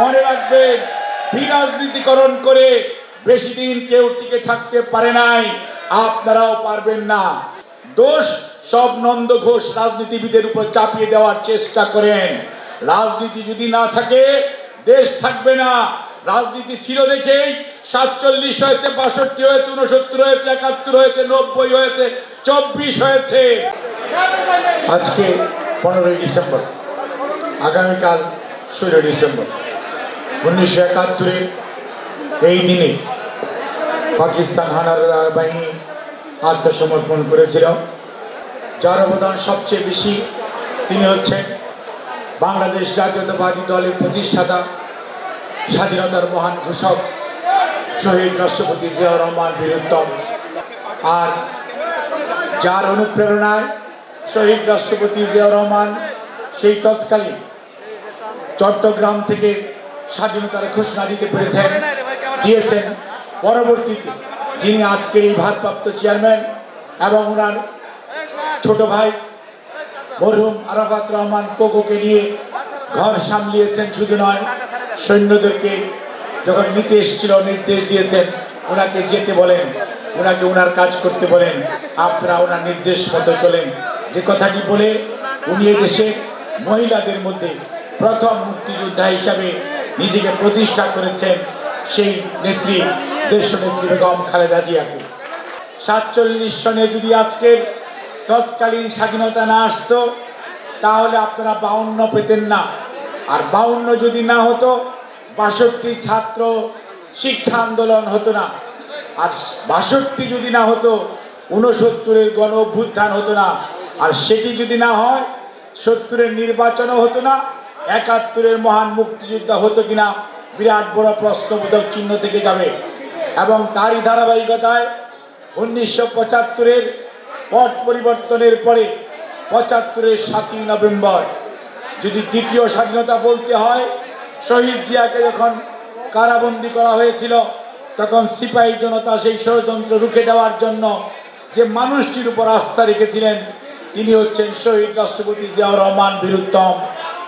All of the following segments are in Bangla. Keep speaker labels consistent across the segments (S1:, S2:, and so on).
S1: মনে রাখবেন বিরাজনীতিকরণ করে বেশি দিন কেউ টিকে থাকতে পারে নাই, আপনারাও পারবেন না। দোষ সব নন্দ ঘোষ রাজনীতিবিদের উপর চাপিয়ে দেওয়ার চেষ্টা করেন। রাজনীতি যদি না থাকে, দেশ থাকবে না। রাজনীতি ছিল দেখেই সাতচল্লিশ হয়েছে, বাষট্টি হয়েছে উনসত্তর হয়েছে, একাত্তর হয়েছে, নব্বই হয়েছে, চব্বিশ হয়েছে।
S2: আজকে পনেরোই ডিসেম্বর, আগামীকাল ষোলোই ডিসেম্বর। উনিশশো একাত্তরে, এই দিনে পাকিস্তান হানাদার বাহিনী আত্মসমর্পণ করেছিল। যার অবদান সবচেয়ে বেশি তিনি হচ্ছেন বাংলাদেশ জাতীয়তাবাদী দলের প্রতিষ্ঠাতা, স্বাধীনতার মহান ঘোষক, শহীদ রাষ্ট্রপতি জিয়াউর রহমান বীরুত্তম। আর যার অনুপ্রেরণায় শহীদ রাষ্ট্রপতি জিয়াউর রহমান সেই তৎকালীন চট্টগ্রাম থেকে স্বাধীনতার ঘোষণা দিতে পেরেছেন। দিয়েছেন। পরবর্তীতে যিনি আজকের এই ভারপ্রাপ্ত চেয়ারম্যান এবং ওনার ছোট ভাই মরহুম আরাফাত রহমান কোকোকে নিয়ে ঘর সামলিয়েছেন শুধু নয় সৈন্যদেরকে যখন নিতে এসেছিল নির্দেশ দিয়েছেন ওনাকে যেতে বলেন ওনাকে ওনার কাজ করতে বলেন আপনারা ওনার নির্দেশ মতো চলেন। যে কথাটি বলে উনি দেশে মহিলাদের মধ্যে প্রথম মুক্তিযোদ্ধা হিসাবে নিজেকে প্রতিষ্ঠা করেছেন সেই নেত্রী, দেশনেত্রী বেগম খালেদা জিয়াকে। সাতচল্লিশ সনে যদি আজকের তৎকালীন স্বাধীনতা না আসতো, তাহলে আপনারা বাউন্ন পেতেন না। আর বাউন্ন যদি না হতো, বাষট্টি ছাত্র শিক্ষা আন্দোলন হতো না। আর বাষট্টি যদি না হতো উনসত্তরের গণ অভ্যুত্থান হতো না। আর সেটি যদি না হয়, সত্তরের নির্বাচনও হতো না। একাত্তরের মহান মুক্তিযোদ্ধা হতো কিনা, বিরাট বড় প্রশ্নবোধক চিহ্ন থেকে যাবে। এবং তারই ধারাবাহিকতায় উনিশশো পঁচাত্তরের পট পরিবর্তনের পরে পঁচাত্তরের সাতই নভেম্বর, যদি দ্বিতীয় স্বাধীনতা বলতে হয়, শহীদ জিয়াকে যখন কারাবন্দি করা হয়েছিল, তখন সিপাহী জনতা সেই ষড়যন্ত্র রুখে দেওয়ার জন্য যে মানুষটির উপর আস্থা রেখেছিলেন, তিনি হচ্ছেন শহীদ রাষ্ট্রপতি জিয়াউর রহমান, বীরুত্তম।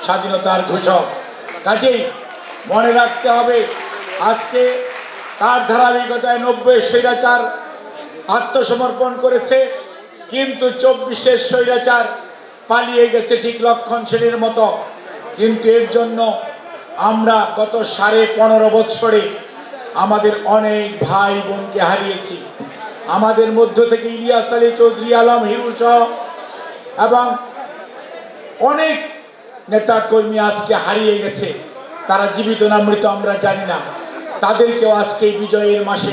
S2: স্বাধীনতার ঘোষক। কাজেই মনে রাখতে হবে, আজকে তার ধারাবাহিকতায় নব্বই স্বৈরাচার আত্মসমর্পণ করেছে, কিন্তু চব্বিশের স্বৈরাচার পালিয়ে গেছে ঠিক লক্ষণ সেনের মতো। কিন্তু এর জন্য আমরা গত সাড়ে পনেরো বছরে আমাদের অনেক ভাই বোনকে হারিয়েছি। আমাদের মধ্য থেকে ইলিয়াস আলী চৌধুরী আলম হিরু এবং অনেক নেতা কর্মী আজকে হারিয়ে গেছে। তারা জীবিত না মৃত আমরা জানি না। তাদেরকেও আজকে বিজয়ের মাসে,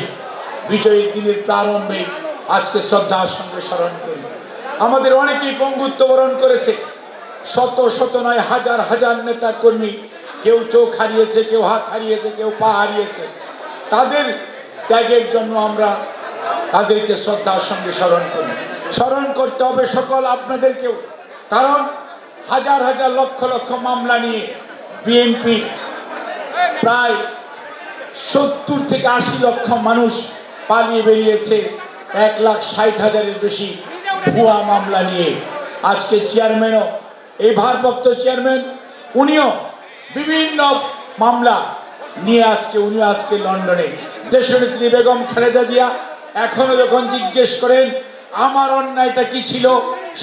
S2: বিজয়ের দিনের প্রারম্ভে আজকে শ্রদ্ধার সঙ্গে স্মরণ করি। আমাদের অনেকেই পঙ্গুত্ব বরণ করেছে। শত শত নয়, হাজার হাজার নেতা কর্মী কেউ চোখ হারিয়েছে, কেউ হাত হারিয়েছে, কেউ পা হারিয়েছে। তাদের ত্যাগের জন্য আমরা তাদেরকে শ্রদ্ধার সঙ্গে স্মরণ করি। স্মরণ করতে হবে সকল আপনাদেরকেও। কারণ হাজার হাজার লক্ষ লক্ষ মামলা নিয়ে বিএনপি প্রায় সত্তর থেকে আশি লক্ষ মানুষ পালিয়ে বেরিয়েছে। এক লাখ ষাট হাজারের বেশি ভুয়া মামলা নিয়ে। আজকে চেয়ারম্যানও এই ভারপ্রাপ্ত চেয়ারম্যান উনিও বিভিন্ন মামলা নিয়ে আজকে, উনিও আজকে লন্ডনে। দেশনেত্রী বেগম খালেদা জিয়া এখনও যখন জিজ্ঞেস করেন, আমার অন্যায়টা কি ছিল?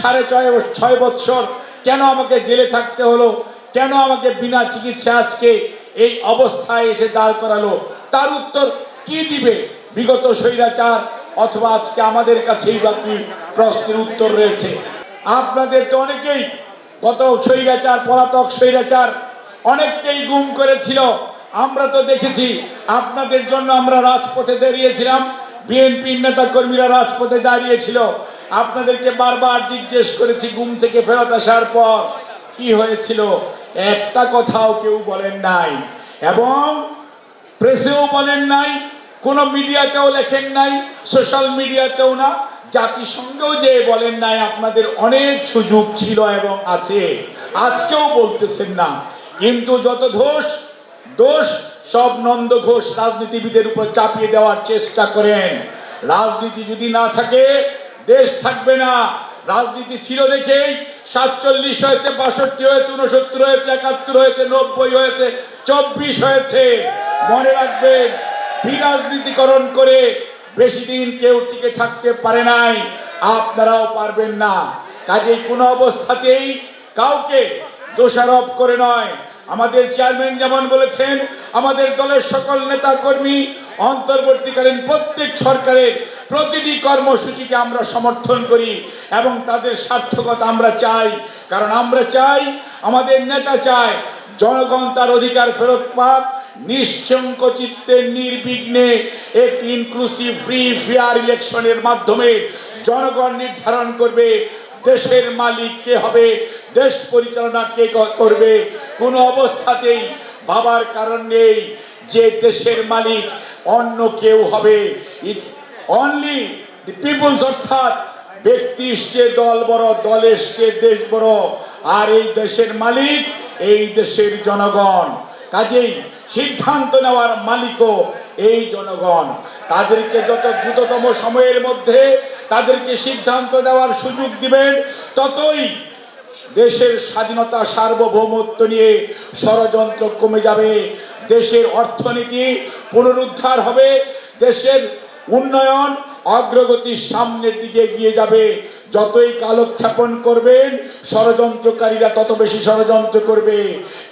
S2: সাড়ে ছয় ছয় বৎসর কেন আমাকে জেলে থাকতে হলো? কেন আমাকে বিনা চিকিৎসা আজকে এই অবস্থায় এসে দাঁড় করালো? তার উত্তর কি দিবে বিগত স্বৈরাচার? অথবা আজকে আমাদের কাছেই বাকি প্রশ্নের উত্তর রয়েছে? আপনাদের তো অনেকেই গত স্বৈরাচার, পলাতক স্বৈরাচার অনেককেই গুম করেছিল। আমরা তো দেখেছি আপনাদের জন্য আমরা রাজপথে দাঁড়িয়েছিলাম। বিএনপির নেতা কর্মীরা রাজপথে দাঁড়িয়েছিল। আপনাদেরকে বারবার জিজ্ঞেস করেছি ঘুম থেকে ফেরত আসার পর কি হয়েছিল? একটা কথাও কেউ বলেন নাই। এবং প্রেসেও বলেন নাই, কোনো মিডিয়াতেও লেখেন নাই সোশ্যাল মিডিয়াতেও না, জাতিসংঘেও যে বলেন নাই, আপনাদের অনেক সুযোগ ছিল এবং আছে। আজকেও বলতেছেন না। কিন্তু যত দোষ দোষ, সব নন্দ ঘোষ রাজনীতিবিদের উপর চাপিয়ে দেওয়ার চেষ্টা করেন। রাজনীতি যদি না থাকে দেশ থাকবে না। রাজনীতি ছিল দেখেই
S1: সাতচল্লিশ হয়েছে, বাষট্টি হয়েছে উনসত্তর হয়েছে, একাত্তর হয়েছে, নব্বই হয়েছে, চব্বিশ হয়েছে। মনে রাখবেন, বিরাজনীতিকরণ করে বেশি দিন কেউ টিকে থাকতে পারে নাই, আপনারাও পারবেন না। কাজেই কোনো অবস্থাতেই কাউকে দোষারোপ করে নয়। আমাদের চেয়ারম্যান যেমন বলেছেন, আমাদের দলের সকল নেতা কর্মী অন্তর্বর্তীকালীন প্রত্যেক সরকারের প্রতিটি কর্মসূচিকে আমরা সমর্থন করি এবং তাদের সার্থকতা আমরা চাই। কারণ আমরা চাই, আমাদের নেতা চায়, জনগণ তার অধিকার ফেরত পাক নিশ্চঙ্ক চিত্তে নির্বিঘ্নে একটি ইনক্লুসিভ ফ্রি ফেয়ার ইলেকশনের মাধ্যমে জনগণ নির্ধারণ করবে দেশের মালিক কে হবে, দেশ পরিচালনা কে, করবে। কোনো অবস্থাতেই ভাবার কারণ নেই যে দেশের মালিক অন্য কেউ হবে। ইট অনলি দি পিপলস অর্থাৎ ব্যক্তি চেয়ে দল বড়, দলের চেয়ে দেশ বড়। আর এই দেশের মালিক, এই দেশের জনগণ। কাজেই সিদ্ধান্ত নেওয়ার মালিকও এই জনগণ। তাদেরকে যত দ্রুততম সময়ের মধ্যে তাদেরকে সিদ্ধান্ত নেওয়ার সুযোগ দিবেন, ততই দেশের স্বাধীনতা সার্বভৌমত্ব নিয়ে ষড়যন্ত্র কমে যাবে। দেশের অর্থনীতি পুনরুদ্ধার হবে, দেশের উন্নয়ন অগ্রগতির সামনের দিকে এগিয়ে যাবে। যতই কালক্ষেপণ করবেন, ষড়যন্ত্রকারীরা তত বেশি ষড়যন্ত্র করবে।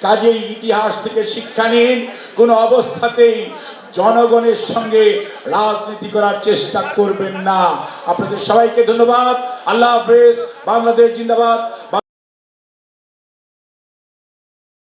S1: কাজেই ইতিহাস থেকে শিক্ষা নিন, কোনো অবস্থাতেই জনগণের সঙ্গে রাজনীতি করার চেষ্টা করবেন না। আপনাদের সবাইকে ধন্যবাদ। আল্লাহ হাফেজ। বাংলাদেশ জিন্দাবাদ।